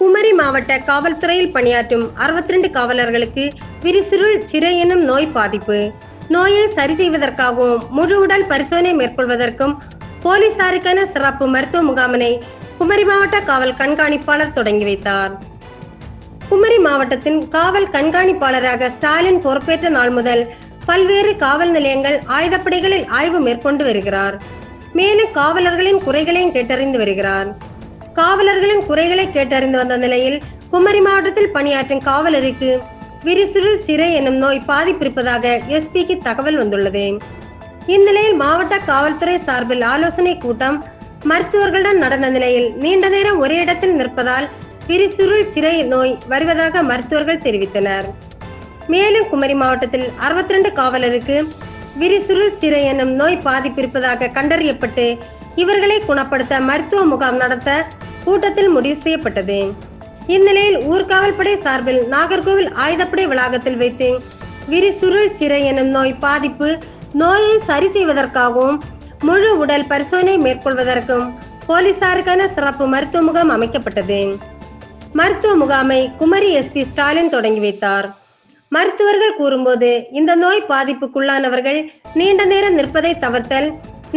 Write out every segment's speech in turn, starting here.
குமரி மாவட்ட காவல்துறையில் பணியாற்றும் 62 காவலர்களுக்கு விரிசிருள் சிறை எனும் நோய் பாதிப்பு. நோயை சரி செய்வதற்காகவும் முழு உடல் பரிசோதனை மேற்கொள்வதற்கும் போலீசாருக்கான சிறப்பு மருத்துவ முகாமினை குமரி மாவட்ட காவல் கண்காணிப்பாளர் தொடங்கி வைத்தார். குமரி மாவட்டத்தின் காவல் கண்காணிப்பாளராக ஸ்டாலின் பொறுப்பேற்ற நாள் முதல் பல்வேறு காவல் நிலையங்கள் ஆயுதப்படைகளில் ஆய்வு மேற்கொண்டு வருகிறார். மேலும் காவலர்களின் குறைகளையும் கேட்டறிந்து வருகிறார். காவலர்களின் குறைகளை கேட்டறிந்து வந்த நிலையில் குமரி மாவட்டத்தில் பணியாற்றும் காவலருக்கு விரிசுருள் சிறை எனும் நோய் பாதிப்பிருப்பதாக எஸ்பிக்கு தகவல் வந்துள்ளது. இந்நிலையில் மாவட்ட காவல்துறை சார்பில் ஆலோசனை கூட்டம் மருத்துவர்களுடன் நடந்த நிலையில் நீண்ட நேரம் ஒரே இடத்தில் நிற்பதால் விரிசுருள் சிறை நோய் வருவதாக மருத்துவர்கள் தெரிவித்தனர். மேலும் குமரி மாவட்டத்தில் 62 காவலருக்கு விரிசுருள் சிறை எனும் நோய் பாதிப்பிருப்பதாக கண்டறியப்பட்டு இவர்களை குணப்படுத்த மருத்துவ முகாம் நடத்த கூட்டத்தில் முடிவு செய்யப்பட்டது. இந்நிலையில் ஊர்காவல்படை சார்பில் நாகர்கோவில் ஆயுதப்படை வளாகத்தில் வைத்து விரிசுருள் சிறை எனும் நோய் பாதிப்பு நோயை சரி செய்வதற்காகவும் முழு உடல் பரிசோதனை மேற்கொள்வதற்கும் போலீசாருக்கான சிறப்பு மருத்துவ முகாம் அமைக்கப்பட்டது. மருத்துவ முகாமை குமரி எஸ்பி ஸ்டாலின் தொடங்கி வைத்தார். மருத்துவர்கள் கூறும்போது இந்த நோய் பாதிப்புக்குள்ளானவர்கள் நீண்ட நேரம் நிற்பதை தவிர்த்தல்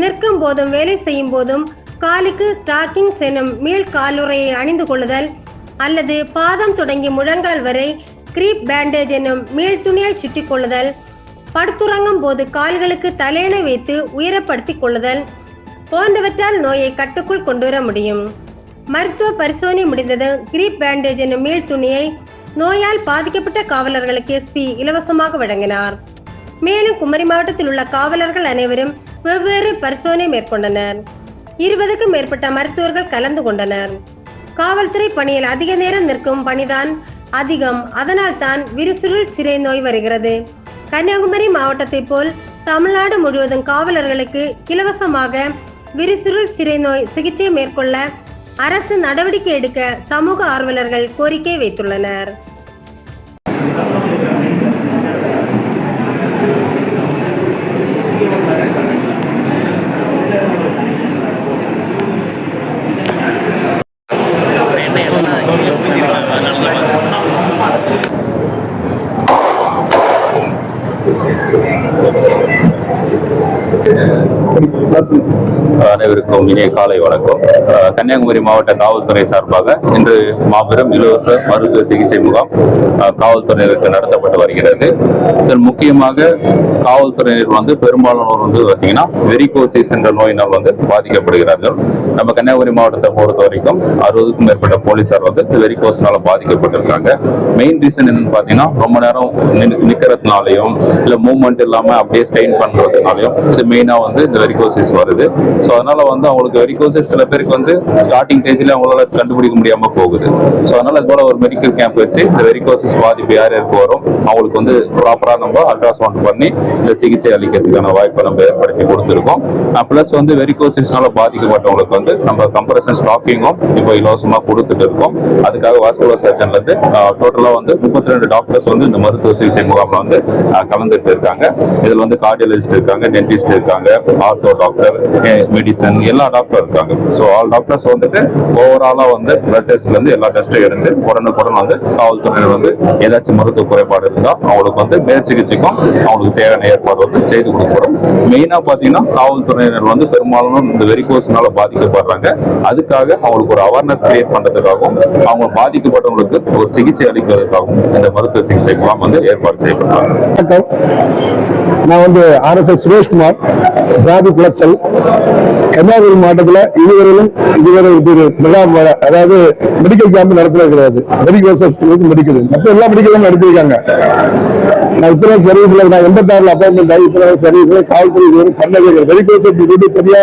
நிற்கும் போதும் வேலை செய்யும் போதும் காலுக்கு ஸ்டாக்கிங் எனும் மீள் காலுறையை அணிந்து கொள்ளுதல் அல்லது பாதம் தொடங்கி முழங்கால் வரை கிரீப் பேண்டேஜ் எனும் மீள் துணியை சுற்றி கொள்ளுதல் படுத்துறங்கும் போது கால்களுக்கு தலையணை வைத்து உயரப்படுத்திக் கொள்ளுதல் போன்றவற்றால் நோயை கட்டுக்குள் கொண்டு வர முடியும். மருத்துவ பரிசோதனை முடிந்ததும் கிரீப் பேண்டேஜ் என்னும் மீள் துணியை நோயால் பாதிக்கப்பட்ட காவலர்களுக்கு எஸ்பி இலவசமாக வழங்கினார். மேலும் குமரி மாவட்டத்தில் உள்ள காவலர்கள் அனைவரும் வெவ்வேறு பரிசோதனை மேற்கொண்டனர். இருபதுக்கும் மேற்பட்ட மருத்துவர்கள் கலந்து கொண்டனர். காவல்துறை பணியில் அதிக நேரம் நிற்கும் பணிதான் அதிகம். அதனால் தான் விரிசுருள் சிறை நோய் வருகிறது. கன்னியாகுமரி மாவட்டத்தை போல் தமிழ்நாடு முழுவதும் காவலர்களுக்கு இலவசமாக விரிசுருள் சிறை நோய் சிகிச்சை மேற்கொள்ள அரசு நடவடிக்கை எடுக்க சமூக ஆர்வலர்கள் கோரிக்கை வைத்துள்ளனர். Thank you. அனைவருக்கும் இனிய காலை வணக்கம். கன்னியாகுமரி மாவட்ட காவல்துறை சார்பாக இன்று மாபெரும் இலவச மருத்துவ சிகிச்சை முகாம் காவல்துறையினருக்கு நடத்தப்பட்டு வருகிறது. இதன் முக்கியமாக காவல்துறையினர் வந்து பெரும்பாலானோர் வந்து பார்த்தீங்கன்னா வெரிகோசிஸ் என்ற நோயினால் வந்து பாதிக்கப்படுகிறார்கள். நம்ம கன்னியாகுமரி மாவட்டத்தை பொறுத்த வரைக்கும் அறுபதுக்கும் மேற்பட்ட போலீசார் வந்து வெரிகோஸ்னால பாதிக்கப்பட்டிருக்காங்க. மெயின் ரீசன் என்னன்னு பார்த்தீங்கன்னா ரொம்ப நேரம் நின்னு- நிக்கிறதுனாலையும் இல்லை மூவ்மெண்ட் இல்லாமல் அப்படியே ஸ்டெயின் பண்ணுறதுனாலையும் இது மெயினாக வந்து இந்த வெரிகோசிஸ் வருது. ஸோ அதனால் வந்து அவங்களுக்கு வெரிகோசிஸ் சில பேருக்கு வந்து ஸ்டார்டிங் ஸ்டேஜில் அவங்களால கண்டுபிடிக்க முடியாமல் போகுது. ஸோ அதனால் இது போல் ஒரு மெடிக்கல் கேம்ப் வச்சு இந்த வெரிகோசிஸ் பாதிப்பு யார் யாருக்கு வரும் அவங்களுக்கு வந்து ப்ராப்பராக நம்ம அல்ட்ராசவுண்ட் பண்ணி இந்த சிகிச்சை அளிக்கிறதுக்கான வாய்ப்பை நம்ம ஏற்படுத்தி கொடுத்துருக்கோம். ப்ளஸ் வந்து வெரிகோசிஸ்னால பாதிக்கப்பட்டவங்களுக்கு வந்து நம்ம கம்ப்ரஷன் ஸ்டாக்கிங்கும் இப்போ இலவசமாக கொடுத்துட்டு இருக்கோம். அதுக்காக வாஸ்குலர் சர்ஜன்லேருந்து டோட்டலாக வந்து முப்பத்தி ரெண்டு டாக்டர்ஸ் வந்து இந்த மருத்துவ சிகிச்சை முகாம்ல வந்து கலந்துட்டு இருக்காங்க. இதில் வந்து கார்டியாலஜிஸ்ட் இருக்காங்க டென்டிஸ்ட் இருக்காங்க. ஆர்த்தோ டாக்டர் மெடிசன் எல்லா டாக்டர் இருக்காங்க. ஸோ ஆல் டாக்டர்ஸ் வந்துட்டு ஓவராலா வந்து பிளட் டெஸ்ட்ல இருந்து எல்லா டெஸ்ட்டும் எடுத்து உடனுக்குடன் வந்து காவல்துறையினர் வந்து ஏதாச்சும் மருத்துவ குறைபாடு இருந்தால் அவங்களுக்கு வந்து மேல் சிகிச்சைக்கும் அவங்களுக்கு தேவையான ஏற்பாடு வந்து செய்து கொடுக்கப்படும். மெயினா பாத்தீங்கன்னா காவல்துறையினர் வந்து பெரும்பாலும் இந்த வெறிகோஸ்னால பாதிக்கப்படுறாங்க. அதுக்காக அவங்களுக்கு ஒரு அவேர்னஸ் கிரியேட் பண்றதுக்காகவும் அவங்க பாதிக்கப்பட்டவங்களுக்கு ஒரு சிகிச்சை அளிக்கிறதுக்காகவும் இந்த மருத்துவ சிகிச்சைக்கெல்லாம் வந்து ஏற்பாடு செய்யப்பட்டாங்க நான் வந்து ஆர்எஸ்எஸ் சுரேஷ்குமார் ஜாதி குளச்சல் கன்னியாகுமரி மாவட்டத்தில் இதுவரையிலும் இதுவரை ஒரு முகாம் அதாவது மெடிக்கல் கேம்ப் நடத்துறது கிடையாது. மெடிக்கல் மெடிக்கல் மற்ற எல்லா மெடிக்கலும் நடத்திருக்காங்க நான் இத்தனை சர்வீஸ்ல நான் எண்பத்தாறுல அப்பாயின்மெண்ட் ஆகி இத்தனை சர்வீஸ்ல காவல்துறை இதுவரை பண்ணவே இல்லை. மெடிக்கல் இது பெரிய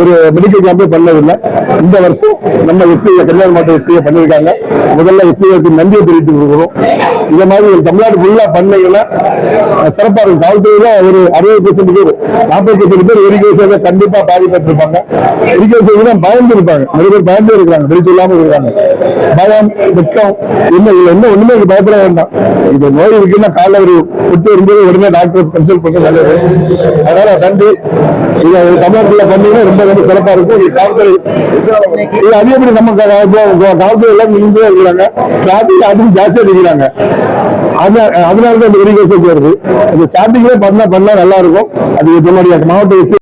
ஒரு மெடிக்கல் கேம்பே பண்ணதில்லை. இந்த வருஷம் நம்ம எஸ்பி கன்னியாகுமரி மாவட்ட எஸ்பியை பண்ணியிருக்காங்க. முதல்ல எஸ்பிக்கு நன்றியை தெரிவித்து கொடுக்குறோம் இந்த மாதிரி ஒரு தமிழ்நாடு ஃபுல்லா பண்ணீங்கன்னா சிறப்பாக இருக்கும். காவல்துறையில ஒரு அறுபது பெர்சென்ட் பேர் நாற்பது பெர்சென்ட் பேர் எரிகேஷன் கண்டிப்பா பாதிப்பட்டிருப்பாங்க வெறிகேச பயந்து இருப்பாங்க நிறைய பேர் பயந்து இருக்கிறாங்க. வெளிச்சு இல்லாம இருக்காங்க பயம் துக்கம் என்ன இல்லை என்ன ஒண்ணுமே பயப்பட வேண்டாம். இது நோய் இருக்குன்னா காலைல ஒரு விட்டு வரும்போது உடனே டாக்டர் கன்சல்ட் பண்ண நல்லது. அதனால நன்றி. இதை ஒரு பண்ணீங்கன்னா ரொம்ப ரொம்ப சிறப்பா இருக்கும். இது காவல்துறை இது அதே மாதிரி நம்ம காவல்துறை எல்லாம் நின்று இருக்கிறாங்க. டிராபிக் அதுவும் ஜாஸ்தியா இருக்கிறாங்க அதனால தான் இந்த வருது அது ஸ்டார்டிங்லேயே பண்ணால் பண்ணால் நல்லா இருக்கும். அது நம்மளுடைய மாவட்ட